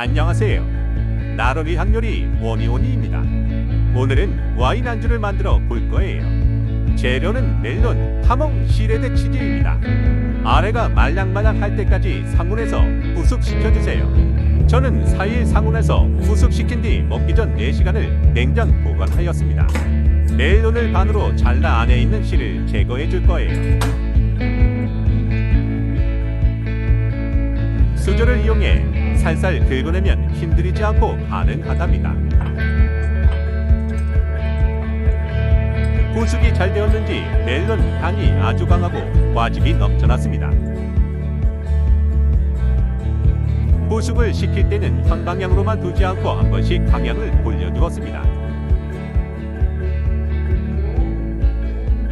안녕하세요. 나로리 학요리 원이원이입니다. 오늘은 와인 안주를 만들어 볼 거예요. 재료는 멜론, 하몽, 시레드 치즈입니다. 아래가 말랑말랑할 때까지 상온에서 후숙시켜 주세요. 저는 4일 상온에서 후숙시킨 뒤 먹기 전 4시간을 냉장 보관하였습니다. 멜론을 반으로 잘라 안에 있는 씨를 제거해 줄 거예요. 수저를 이용해 살살 긁어내면 힘들이지 않고 가능하답니다. 후숙이 잘 되었는지 멜론 향이 아주 강하고 과즙이 넘쳐났습니다. 후숙을 시킬 때는 한 방향으로만 두지 않고 한 번씩 방향을 돌려주었습니다.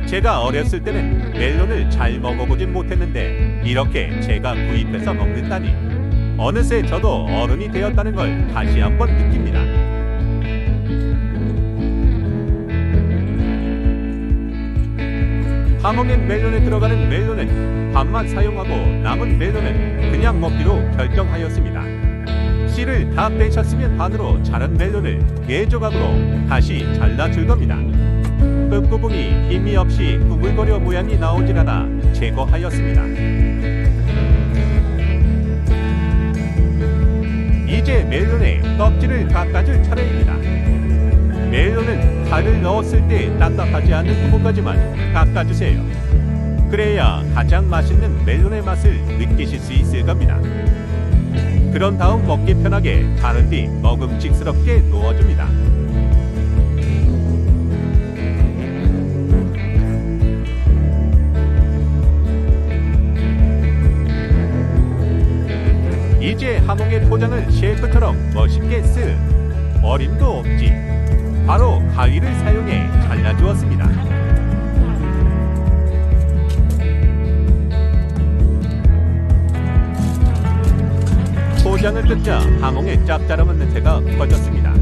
제가 어렸을 때는 멜론을 잘 먹어보진 못했는데 이렇게 제가 구입해서 먹는다니 어느새 저도 어른이 되었다는 걸 다시 한번 느낍니다. 하몽엔 멜론에 들어가는 멜론은 반만 사용하고 남은 멜론은 그냥 먹기로 결정하였습니다. 씨를 다 빼셨으면 반으로 자른 멜론을 네 조각으로 다시 잘라 줄 겁니다. 끝부분이 힘이 없이 구불거려 모양이 나오질 않아 제거하였습니다. 껍질을 깎아줄 차례입니다. 멜론은 칼을 넣었을 때 딱딱하지 않는 부분까지만 깎아주세요. 그래야 가장 맛있는 멜론의 맛을 느끼실 수 있을 겁니다. 그런 다음 먹기 편하게 자른 뒤 먹음직스럽게 놓아줍니다. 이제 하몽의 포장을 셰프처럼 멋있게 쓰 어림도 없지. 바로 가위를 사용해 잘라주었습니다. 포장을 뜯자 하몽의 짭짤한 냄새가 퍼졌습니다.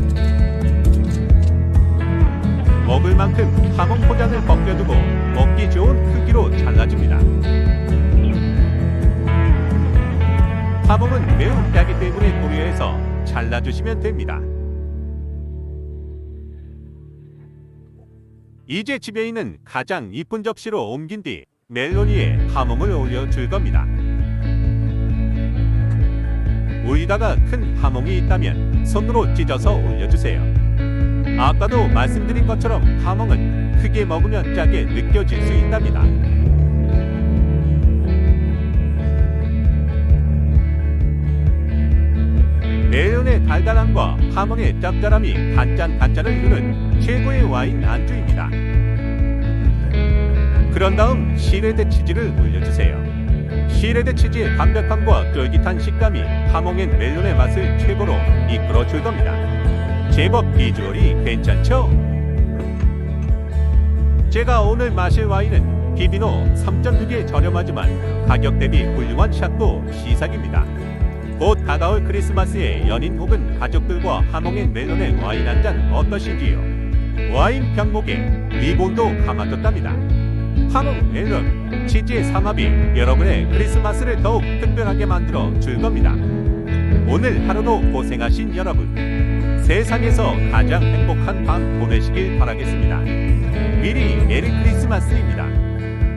먹을 만큼 하몽 포장을 벗겨두고 먹기 좋은 크기로 잘라줍니다 하몽은 매우 짜기 때문에 고려해서 잘라주시면 됩니다. 이제 집에 있는 가장 이쁜 접시로 옮긴 뒤 멜론 위에 하몽을 올려줄 겁니다. 위다가 큰 하몽이 있다면 손으로 찢어서 올려주세요. 아까도 말씀드린 것처럼 하몽은 크게 먹으면 짜게 느껴질 수 있답니다. 달달함과 하몽의 짭짤함이 단짠 단짠을 이루는 최고의 와인 안주입니다. 그런 다음 시레드 치즈를 올려주세요. 시레드 치즈의 담백함과 쫄깃한 식감이 하몽앤 멜론의 맛을 최고로 이끌어 줄 겁니다. 제법 비주얼이 괜찮죠? 제가 오늘 마실 와인은 비비노 3.6에 저렴하지만 가격 대비 훌륭한 샷도 시작입니다. 곧 다가올 크리스마스에 연인 혹은 가족들과 하몽앤 멜론의 와인 한 잔 어떠신지요? 와인 병목에 리본도 감아줬답니다. 하몽 멜론 치즈의 삼합이 여러분의 크리스마스를 더욱 특별하게 만들어 줄 겁니다. 오늘 하루도 고생하신 여러분 세상에서 가장 행복한 밤 보내시길 바라겠습니다. 미리 메리 크리스마스입니다.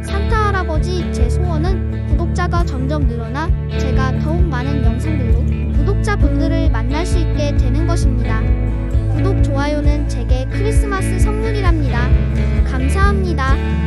산타 할아버지 제 소원은 구독자가 점점 늘어나 제가 더욱 많은 영상들로 구독자분들을 만날 수 있게 되는 것입니다. 구독, 좋아요는 제게 크리스마스 선물이랍니다. 감사합니다.